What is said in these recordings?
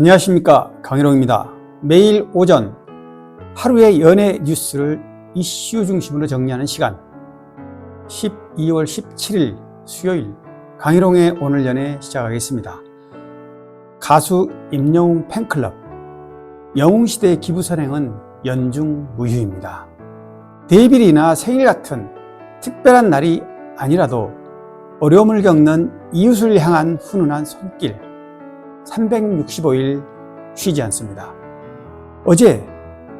안녕하십니까 강일홍입니다. 매일 오전 하루의 연예 뉴스를 이슈 중심으로 정리하는 시간 12월 17일 수요일 강일홍의 오늘 연예 시작하겠습니다. 가수 임영웅 팬클럽 영웅시대 기부 선행은 연중 무휴입니다. 데이비리나 생일 같은 특별한 날이 아니라도 어려움을 겪는 이웃을 향한 훈훈한 손길 365일 쉬지 않습니다. 어제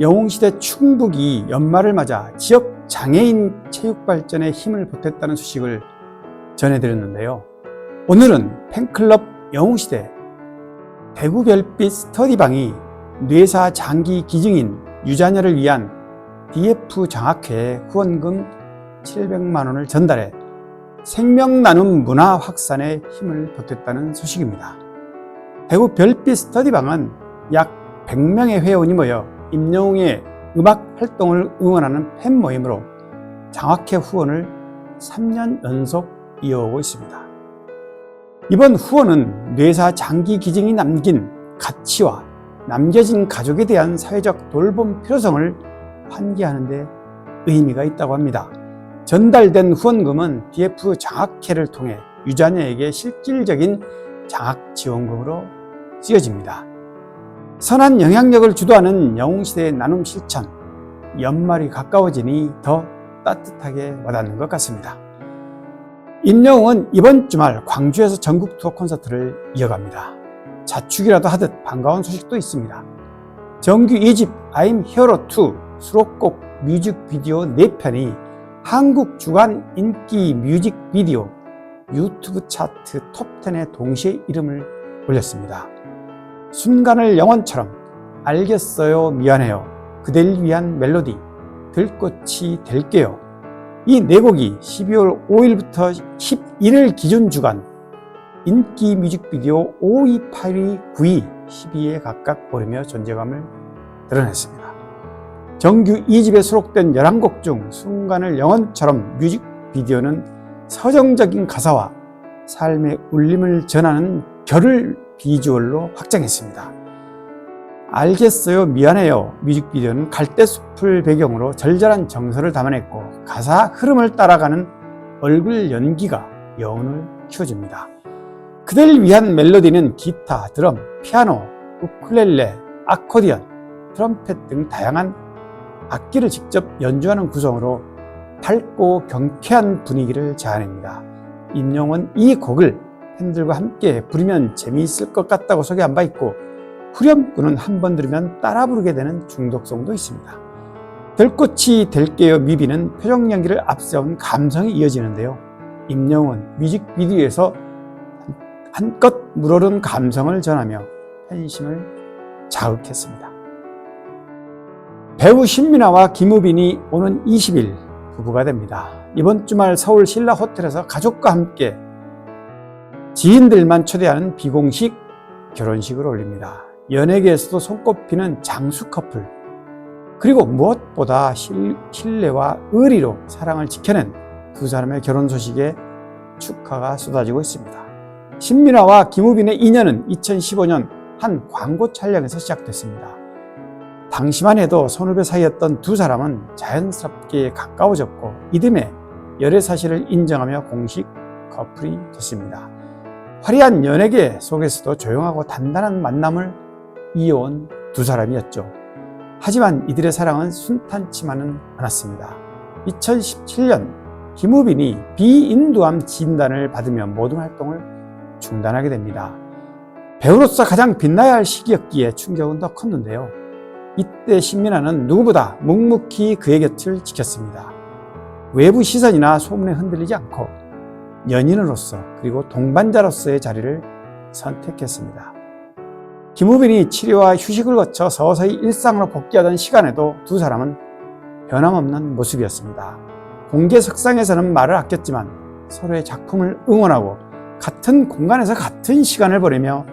영웅시대 충북이 연말을 맞아 지역 장애인 체육 발전에 힘을 보탰다는 소식을 전해드렸는데요. 오늘은 팬클럽 영웅시대 대구 별빛 스터디방이 뇌사 장기 기증인 유자녀를 위한 DF 장학회 후원금 700만 원을 전달해 생명 나눔 문화 확산에 힘을 보탰다는 소식입니다. 대구 별빛 스터디 방은 약 100명의 회원이 모여 임영웅의 음악 활동을 응원하는 팬 모임으로 장학회 후원을 3년 연속 이어오고 있습니다. 이번 후원은 뇌사 장기 기증이 남긴 가치와 남겨진 가족에 대한 사회적 돌봄 필요성을 환기하는 데 의미가 있다고 합니다. 전달된 후원금은 DF 장학회를 통해 유자녀에게 실질적인 장학 지원금으로 쓰여집니다. 선한 영향력을 주도하는 영웅시대의 나눔 실천, 연말이 가까워지니 더 따뜻하게 와닿는 것 같습니다. 임영웅은 이번 주말 광주에서 전국 투어 콘서트를 이어갑니다. 자축이라도 하듯 반가운 소식도 있습니다. 정규 2집 I'm Hero 2 수록곡 뮤직비디오 4편이 한국 주간 인기 뮤직비디오 유튜브 차트 톱10에 동시에 이름을 올렸습니다. 순간을 영원처럼 알겠어요 미안해요 그댈 위한 멜로디 들꽃이 될게요 이 네 곡이 12월 5일부터 11일 기준 주간 인기 뮤직비디오 5위, 8위, 9위, 10위에 각각 오르며 존재감을 드러냈습니다. 정규 2집에 수록된 11곡 중 순간을 영원처럼 뮤직비디오는 서정적인 가사와 삶의 울림을 전하는 결을 비주얼로 확장했습니다. 알겠어요, 미안해요. 뮤직비디오는 갈대숲을 배경으로 절절한 정서를 담아냈고 가사 흐름을 따라가는 얼굴 연기가 여운을 키워줍니다. 그들 위한 멜로디는 기타, 드럼, 피아노, 우쿨렐레, 아코디언, 트럼펫 등 다양한 악기를 직접 연주하는 구성으로 밝고 경쾌한 분위기를 자아냅니다. 임영은 이 곡을 팬들과 함께 부르면 재미있을 것 같다고 소개한 바 있고 후렴구는 한 번 들으면 따라 부르게 되는 중독성도 있습니다. 들꽃이 될게요 미비는 표정 연기를 앞세운 감성이 이어지는데요. 임영은 뮤직비디오에서 한껏 물오른 감성을 전하며 팬심을 자극했습니다. 배우 신민아와 김우빈이 오는 20일 부부가 됩니다. 이번 주말 서울 신라 호텔에서 가족과 함께 지인들만 초대하는 비공식 결혼식을 올립니다. 연예계에서도 손꼽히는 장수 커플, 그리고 무엇보다 신뢰와 의리로 사랑을 지켜낸 두 사람의 결혼 소식에 축하가 쏟아지고 있습니다. 신민아와 김우빈의 인연은 2015년 한 광고 촬영에서 시작됐습니다. 당시만 해도 손후배 사이였던 두 사람은 자연스럽게 가까워졌고 이듬해 열애 사실을 인정하며 공식 커플이 됐습니다. 화려한 연예계 속에서도 조용하고 단단한 만남을 이어온 두 사람이었죠. 하지만 이들의 사랑은 순탄치만은 않았습니다. 2017년 김우빈이 비인두암 진단을 받으며 모든 활동을 중단하게 됩니다. 배우로서 가장 빛나야 할 시기였기에 충격은 더 컸는데요. 이때 신민아는 누구보다 묵묵히 그의 곁을 지켰습니다. 외부 시선이나 소문에 흔들리지 않고 연인으로서 그리고 동반자로서의 자리를 선택했습니다. 김우빈이 치료와 휴식을 거쳐 서서히 일상으로 복귀하던 시간에도 두 사람은 변함없는 모습이었습니다. 공개 석상에서는 말을 아꼈지만 서로의 작품을 응원하고 같은 공간에서 같은 시간을 보내며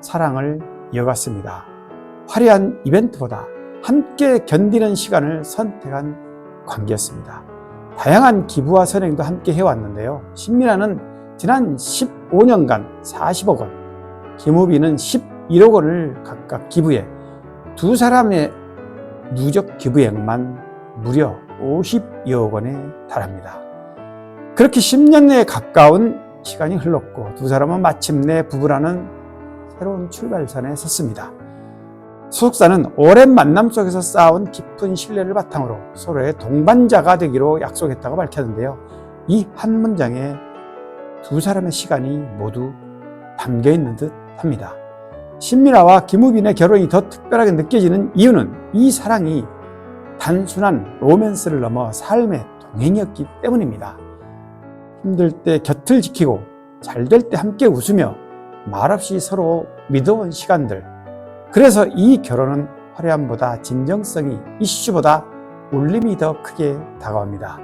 사랑을 이어갔습니다. 화려한 이벤트보다 함께 견디는 시간을 선택한 관계였습니다. 다양한 기부와 선행도 함께 해왔는데요. 신민아는 지난 15년간 40억 원, 김우빈은 1억 원을 각각 기부해 두 사람의 누적 기부액만 무려 50여억 원에 달합니다. 그렇게 10년에 가까운 시간이 흘렀고 두 사람은 마침내 부부라는 새로운 출발선에 섰습니다. 소속사는 오랜 만남 속에서 쌓아온 깊은 신뢰를 바탕으로 서로의 동반자가 되기로 약속했다고 밝혔는데요. 이 한 문장에 두 사람의 시간이 모두 담겨 있는 듯 합니다. 신미라와 김우빈의 결혼이 더 특별하게 느껴지는 이유는 이 사랑이 단순한 로맨스를 넘어 삶의 동행이었기 때문입니다. 힘들 때 곁을 지키고 잘 될 때 함께 웃으며 말없이 서로 믿어온 시간들. 그래서 이 결혼은 화려함보다 진정성이 이슈보다 울림이 더 크게 다가옵니다.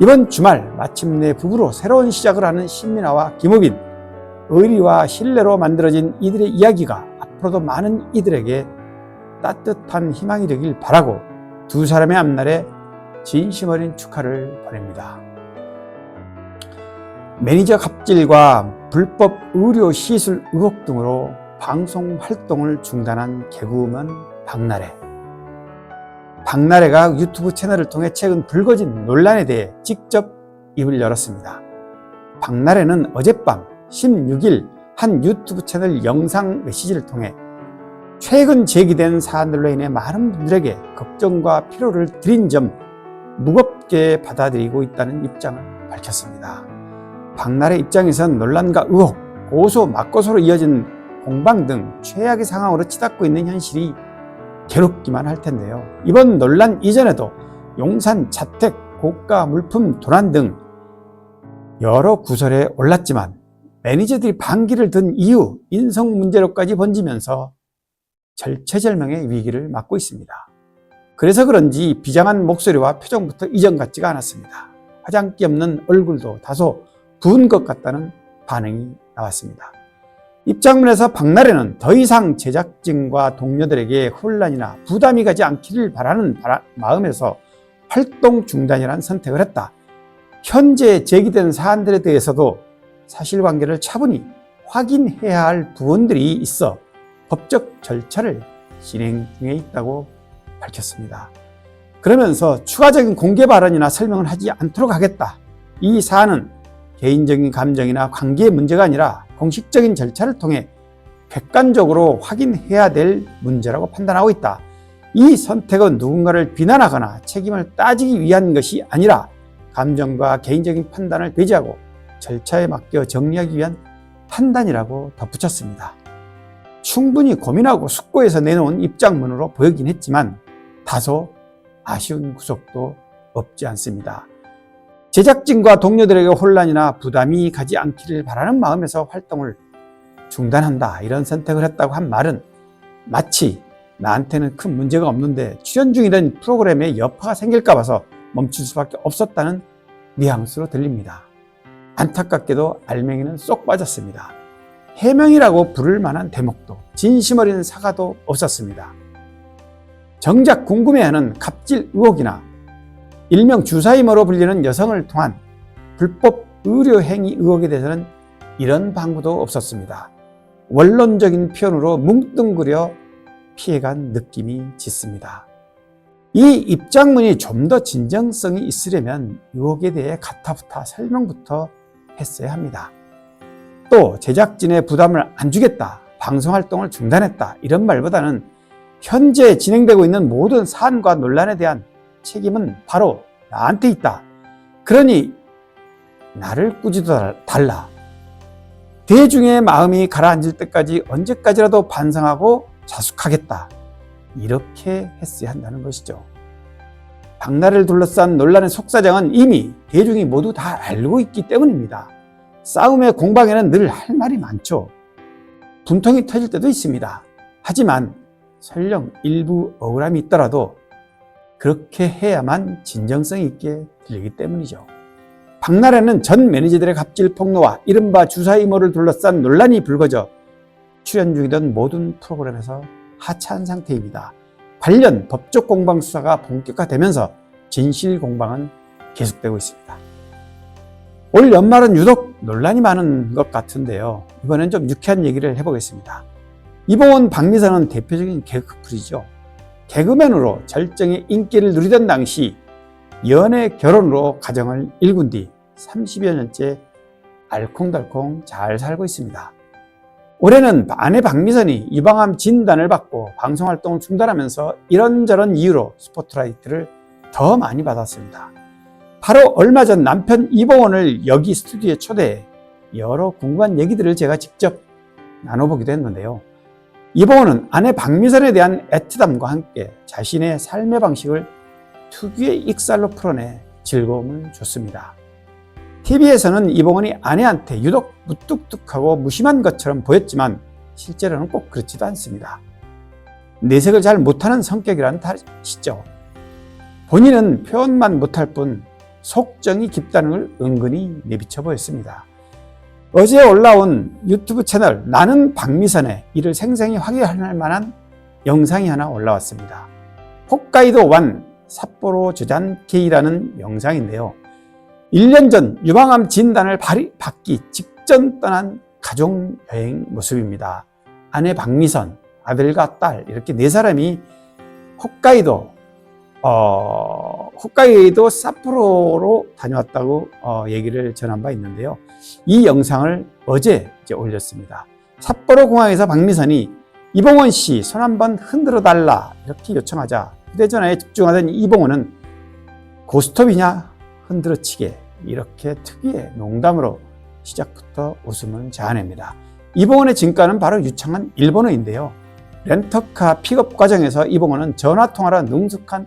이번 주말 마침내 부부로 새로운 시작을 하는 신민아와 김우빈. 의리와 신뢰로 만들어진 이들의 이야기가 앞으로도 많은 이들에게 따뜻한 희망이 되길 바라고 두 사람의 앞날에 진심 어린 축하를 보냅니다. 매니저 갑질과 불법 의료 시술 의혹 등으로 방송 활동을 중단한 개그우먼 박나래. 박나래가 유튜브 채널을 통해 최근 불거진 논란에 대해 직접 입을 열었습니다. 박나래는 어젯밤 16일 한 유튜브 채널 영상 메시지를 통해 최근 제기된 사안들로 인해 많은 분들에게 걱정과 피로를 드린 점 무겁게 받아들이고 있다는 입장을 밝혔습니다. 박나래 입장에선 논란과 의혹, 고소, 맞고소로 이어진 공방 등 최악의 상황으로 치닫고 있는 현실이 괴롭기만 할 텐데요. 이번 논란 이전에도 용산 자택 고가 물품 도난 등 여러 구설에 올랐지만 매니저들이 반기를 든 이후 인성 문제로까지 번지면서 절체절명의 위기를 맞고 있습니다. 그래서 그런지 비장한 목소리와 표정부터 이전 같지가 않았습니다. 화장기 없는 얼굴도 다소 부은 것 같다는 반응이 나왔습니다. 입장문에서 박나래는 더 이상 제작진과 동료들에게 혼란이나 부담이 가지 않기를 바라는 바라, 마음에서 활동 중단이라는 선택을 했다. 현재 제기된 사안들에 대해서도 사실관계를 차분히 확인해야 할 부분들이 있어 법적 절차를 진행 중에 있다고 밝혔습니다. 그러면서 추가적인 공개 발언이나 설명을 하지 않도록 하겠다. 이 사안은 개인적인 감정이나 관계의 문제가 아니라 공식적인 절차를 통해 객관적으로 확인해야 될 문제라고 판단하고 있다. 이 선택은 누군가를 비난하거나 책임을 따지기 위한 것이 아니라 감정과 개인적인 판단을 배제하고 절차에 맡겨 정리하기 위한 판단이라고 덧붙였습니다. 충분히 고민하고 숙고해서 내놓은 입장문으로 보이긴 했지만 다소 아쉬운 구석도 없지 않습니다. 제작진과 동료들에게 혼란이나 부담이 가지 않기를 바라는 마음에서 활동을 중단한다 이런 선택을 했다고 한 말은 마치 나한테는 큰 문제가 없는데 출연 중이던 프로그램에 여파가 생길까 봐서 멈출 수밖에 없었다는 뉘앙스로 들립니다. 안타깝게도 알맹이는 쏙 빠졌습니다. 해명이라고 부를 만한 대목도 진심 어린 사과도 없었습니다. 정작 궁금해하는 갑질 의혹이나 일명 주사임으로 불리는 여성을 통한 불법 의료 행위 의혹에 대해서는 이런 방구도 없었습니다. 원론적인 표현으로 뭉뚱그려 피해간 느낌이 짙습니다. 이 입장문이 좀 더 진정성이 있으려면 의혹에 대해 가타부타 설명부터 했어야 합니다. 또 제작진의 부담을 안 주겠다, 방송 활동을 중단했다 이런 말보다는 현재 진행되고 있는 모든 사안과 논란에 대한 책임은 바로 나한테 있다. 그러니 나를 꾸지도 달라. 대중의 마음이 가라앉을 때까지 언제까지라도 반성하고 자숙하겠다. 이렇게 했어야 한다는 것이죠. 박나래를 둘러싼 논란의 속사정은 이미 대중이 모두 다 알고 있기 때문입니다. 싸움의 공방에는 늘 할 말이 많죠. 분통이 터질 때도 있습니다. 하지만 설령 일부 억울함이 있더라도 그렇게 해야만 진정성 있게 들리기 때문이죠. 박나래는 전 매니저들의 갑질 폭로와 이른바 주사 이모를 둘러싼 논란이 불거져 출연 중이던 모든 프로그램에서 하차한 상태입니다. 관련 법적 공방 수사가 본격화되면서 진실 공방은 계속되고 있습니다. 올 연말은 유독 논란이 많은 것 같은데요. 이번엔 좀 유쾌한 얘기를 해보겠습니다. 이봉원 박미선은 대표적인 개그 커플이죠. 개그맨으로 절정의 인기를 누리던 당시 연애 결혼으로 가정을 일군 뒤 30여 년째 알콩달콩 잘 살고 있습니다. 올해는 아내 박미선이 유방암 진단을 받고 방송 활동을 중단하면서 이런저런 이유로 스포트라이트를 더 많이 받았습니다. 바로 얼마 전 남편 이봉원을 여기 스튜디오에 초대해 여러 궁금한 얘기들을 제가 직접 나눠보기도 했는데요. 이봉원은 아내 박미선에 대한 애틋함과 함께 자신의 삶의 방식을 특유의 익살로 풀어내 즐거움을 줬습니다. TV에서는 이봉원이 아내한테 유독 무뚝뚝하고 무심한 것처럼 보였지만 실제로는 꼭 그렇지도 않습니다. 내색을 잘 못하는 성격이라는 탓이죠. 본인은 표현만 못할 뿐 속정이 깊다는 걸 은근히 내비쳐 보였습니다. 어제 올라온 유튜브 채널 나는 박미선의 이를 생생히 확인할 만한 영상이 하나 올라왔습니다. 홋카이도 완 삿포로 저잔케이라는 영상인데요. 1년 전 유방암 진단을 받기 직전 떠난 가족 여행 모습입니다. 아내 박미선, 아들과 딸 이렇게 네 사람이 홋카이도 어, 홋카이도 삿포로로 다녀왔다고 어, 얘기를 전한 바 있는데요. 이 영상을 어제 이제 올렸습니다. 삿포로 공항에서 박미선이 이봉원 씨 손 한번 흔들어 달라 이렇게 요청하자 휴대전화에 집중하던 이봉원은 고스톱이냐 흔들어치게 이렇게 특유의 농담으로 시작부터 웃음을 자아냅니다. 이봉원의 진가는 바로 유창한 일본어인데요. 렌터카 픽업 과정에서 이봉원은 전화 통화라 능숙한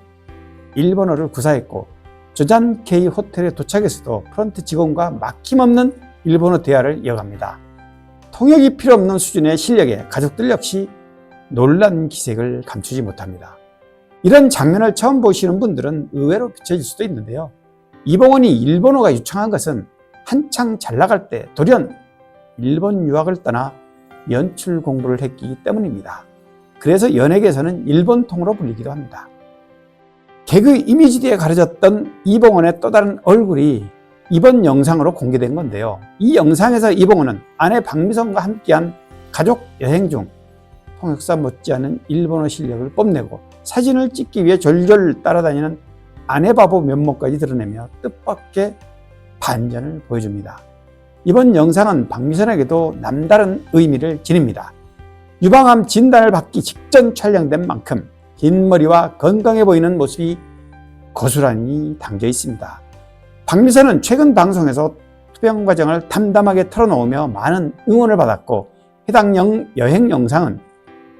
일본어를 구사했고 조잔케이 호텔에 도착해서도 프런트 직원과 막힘없는 일본어 대화를 이어갑니다. 통역이 필요 없는 수준의 실력에 가족들 역시 놀란 기색을 감추지 못합니다. 이런 장면을 처음 보시는 분들은 의외로 비춰질 수도 있는데요. 이봉원이 일본어가 유창한 것은 한창 잘 나갈 때 돌연 일본 유학을 떠나 연출 공부를 했기 때문입니다. 그래서 연예계에서는 일본통으로 불리기도 합니다. 개그 이미지대에 가려졌던 이봉원의 또 다른 얼굴이 이번 영상으로 공개된 건데요. 이 영상에서 이봉원은 아내 박미선과 함께한 가족 여행 중 통역사 못지않은 일본어 실력을 뽐내고 사진을 찍기 위해 졸졸 따라다니는 아내 바보 면모까지 드러내며 뜻밖의 반전을 보여줍니다. 이번 영상은 박미선에게도 남다른 의미를 지닙니다. 유방암 진단을 받기 직전 촬영된 만큼 긴 머리와 건강해 보이는 모습이 고스란히 담겨 있습니다. 박미선은 최근 방송에서 투병 과정을 담담하게 털어놓으며 많은 응원을 받았고 해당 영, 여행 영상은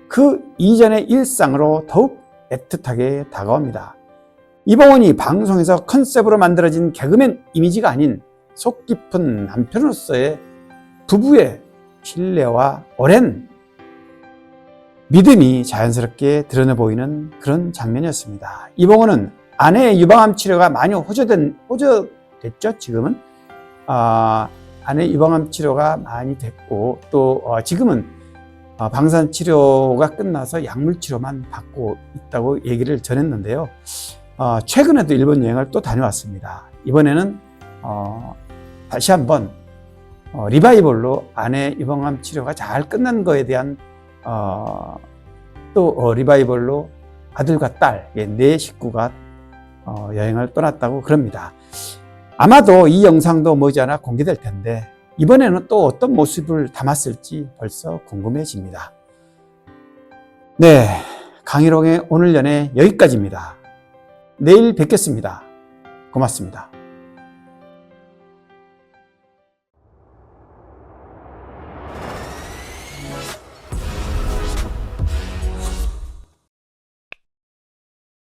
그 이전의 일상으로 더욱 애틋하게 다가옵니다. 이봉원이 방송에서 컨셉으로 만들어진 개그맨 이미지가 아닌 속 깊은 남편으로서의 부부의 신뢰와 오랜 믿음이 자연스럽게 드러내 보이는 그런 장면이었습니다. 이봉원은 아내의 유방암 치료가 많이 호조된, 호조됐죠, 지금은. 아, 아내 유방암 치료가 많이 됐고, 또, 어, 지금은 어, 방사선 치료가 끝나서 약물 치료만 받고 있다고 얘기를 전했는데요. 어, 최근에도 일본 여행을 또 다녀왔습니다. 이번에는, 어, 다시 한번, 어, 리바이벌로 아내 유방암 치료가 잘 끝난 거에 대한 어, 또 어, 리바이벌로 아들과 딸, 예, 네 식구가 어, 여행을 떠났다고 그럽니다. 아마도 이 영상도 머지않아 공개될 텐데 이번에는 또 어떤 모습을 담았을지 벌써 궁금해집니다. 네, 강희롱의 오늘 연애 여기까지입니다. 내일 뵙겠습니다. 고맙습니다.